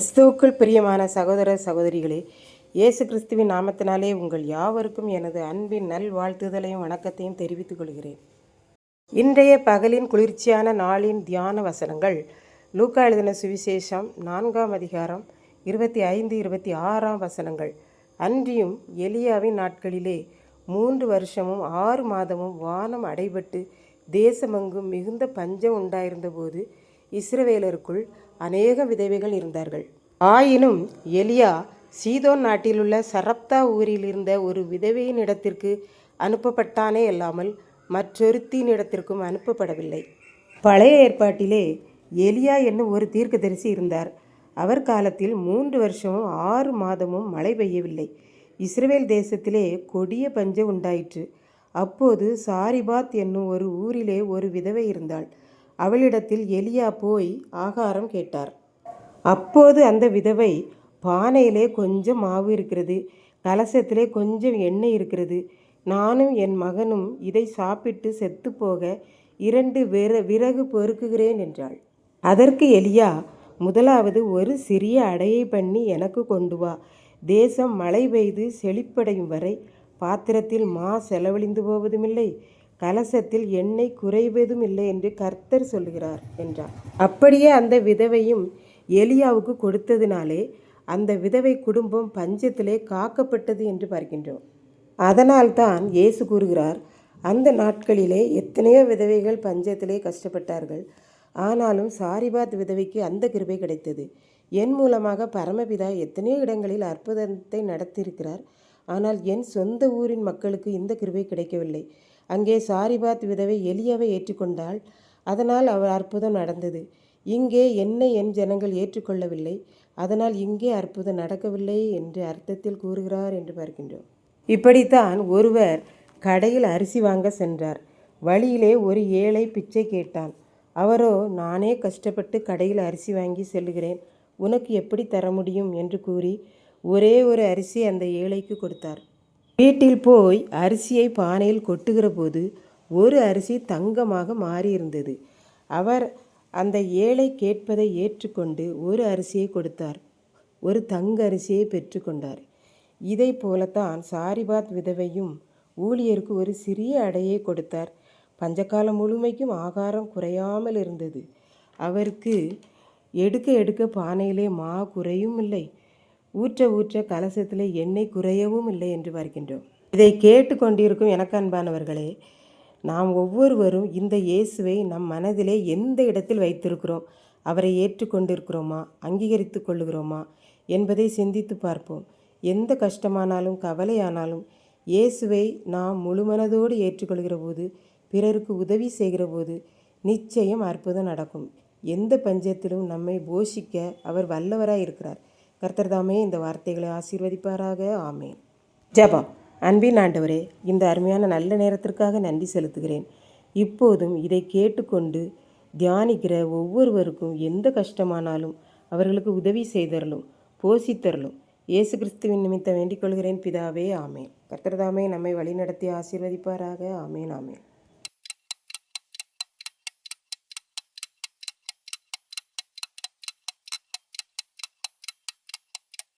கிறிஸ்துவுக்குள் பிரியமான சகோதர சகோதரிகளே இயேசு கிறிஸ்துவின் நாமத்தினாலே உங்கள் யாவருக்கும் எனது அன்பின் நல் வாழ்த்துதலையும் வணக்கத்தையும் தெரிவித்துக் கொள்கிறேன். இன்றைய பகலின் குளிர்ச்சியான நாளின் தியான வசனங்கள் லூக்கா எழுதின சுவிசேஷம் நான்காம் அதிகாரம் இருபத்தி ஐந்து இருபத்தி ஆறாம் வசனங்கள். அன்றியும் எலியாவின் நாட்களிலே மூன்று வருஷமும் ஆறு மாதமும் வானம் அடைபட்டு தேசமெங்கும் மிகுந்த பஞ்சம் உண்டாயிருந்தபோது இஸ்ரவேலருக்குள் அநேக விதவைகள் இருந்தார்கள். ஆயினும் எலியா சீதோன் நாட்டிலுள்ள சரப்தா ஊரில் இருந்த ஒரு விதவையின் இடத்திற்கு அனுப்பப்பட்டானே அல்லாமல் மற்றொருத்தின் இடத்திற்கும் அனுப்பப்படவில்லை. பழைய ஏற்பாட்டிலே எலியா என்னும் ஒரு தீர்க்கதரிசி இருந்தார். அவர் காலத்தில் மூன்று வருஷமும் ஆறு மாதமும் மழை பெய்யவில்லை. இஸ்ரேல் தேசத்திலே கொடிய பஞ்சம் உண்டாயிற்று. அப்போது சாரிபாத் என்னும் ஒரு ஊரிலே ஒரு விதவை இருந்தாள். அவளிடத்தில் எலியா போய் ஆகாரம் கேட்டார். அப்போது அந்த விதவை பானையிலே கொஞ்சம் மாவு இருக்கிறது கலசத்திலே கொஞ்சம் எண்ணெய் இருக்கிறது. நானும் என் மகனும் இதை சாப்பிட்டு செத்துப்போக இரண்டு விற விறகு பொறுக்குகிறேன் என்றாள். அதற்கு எலியா முதலாவது ஒரு சிறிய அடையை பண்ணி எனக்கு கொண்டு வா. தேசம் மழை பெய்து செழிப்படையும் வரை பாத்திரத்தில் மா செலவழிந்து போவதுமில்லை. கலசத்தில் எண்ணெய் குறைவதும் இல்லை என்று கர்த்தர் சொல்லுகிறார் என்றார். அப்படியே அந்த விதவையும் எலியாவுக்கு கொடுத்ததினாலே அந்த விதவை குடும்பம் பஞ்சத்திலே காக்கப்பட்டது என்று பார்க்கின்றோம். அதனால்தான் இயேசு கூறுகிறார் அந்த நாட்களிலே எத்தனையோ விதவைகள் பஞ்சத்திலே கஷ்டப்பட்டார்கள். ஆனாலும் சாரிபாத் விதவைக்கு அந்த கிருபை கிடைத்தது. என் மூலமாக பரமபிதா எத்தனையோ இடங்களில் அற்புதத்தை நடத்தியிருக்கிறார். ஆனால் என் சொந்த ஊரின் மக்களுக்கு இந்த கிருபை கிடைக்கவில்லை. அங்கே சாரிபாத் விதவை எளியவை ஏற்றுக்கொண்டால் அதனால் அவர் அற்புதம் நடந்தது. இங்கே என்னை என் ஜனங்கள் ஏற்றுக்கொள்ளவில்லை. அதனால் இங்கே அற்புதம் நடக்கவில்லை என்று அர்த்தத்தில் கூறுகிறார் என்று பார்க்கின்றோம். இப்படித்தான் ஒருவர் கடையில் அரிசி வாங்க சென்றார். வழியிலே ஒரு ஏழை பிச்சை கேட்டான். அவரோ நானே கஷ்டப்பட்டு கடையில் அரிசி வாங்கி செல்லுகிறேன். உனக்கு எப்படி தர முடியும்? என்று கூறி ஒரே ஒரு அரிசி அந்த ஏழைக்கு கொடுத்தார். வீட்டில் போய் அரிசியை பானையில் கொட்டுகிற போது ஒரு அரிசி தங்கமாக மாறியிருந்தது. அவர் அந்த ஏழை கேட்பதை ஏற்றுக்கொண்டு ஒரு அரிசியை கொடுத்தார். ஒரு தங்க அரிசியை பெற்றுக்கொண்டார் இதை போலத்தான் சாரிபாத் விதவையும் ஊழியருக்கு ஒரு சிறிய அடையை கொடுத்தார். பஞ்சகாலம் முழுமைக்கும் ஆகாரம் குறையாமல் இருந்தது. அவருக்கு எடுக்க எடுக்க பானையிலே மா குறையும் இல்லை. ஊற்ற ஊற்ற கலசத்தில் எண்ணெய் குறையவும் இல்லை என்று பார்க்கின்றோம் இதை கேட்டு கொண்டிருக்கும் எனக்கு அன்பானவர்களே நாம் ஒவ்வொருவரும் இந்த இயேசுவை நம் மனதிலே எந்த இடத்தில் வைத்திருக்கிறோம் அவரை ஏற்றுக்கொண்டிருக்கிறோமா அங்கீகரித்து கொள்ளுகிறோமா என்பதை சிந்தித்து பார்ப்போம். எந்த கஷ்டமானாலும் கவலையானாலும் இயேசுவை நாம் முழுமனதோடு ஏற்றுக்கொள்கிற போது பிறருக்கு உதவி செய்கிற போது நிச்சயம் அற்புதம் நடக்கும். எந்த பஞ்சத்திலும் நம்மை போஷிக்க அவர் வல்லவராக இருக்கிறார் கர்த்தர் தாமே இந்த வார்த்தைகளை ஆசீர்வதிப்பாராக. ஆமேன். ஜபம். அன்பின் ஆண்டவரே இந்த அருமையான நல்ல நேரத்திற்காக நன்றி செலுத்துகிறேன். இப்போதும் இதை கேட்டுக்கொண்டு தியானிக்கிற ஒவ்வொருவருக்கும் எந்த கஷ்டமானாலும் அவர்களுக்கு உதவி செய்தரலும் போசித்தரலும் இயேசு கிறிஸ்துவின் நிமித்தம் வேண்டிக் கொள்கிறேன். பிதாவே ஆமேன். கர்த்தர்தாமே நம்மை வழிநடத்தி ஆசீர்வதிப்பாராக. ஆமேன் ஆமேன்.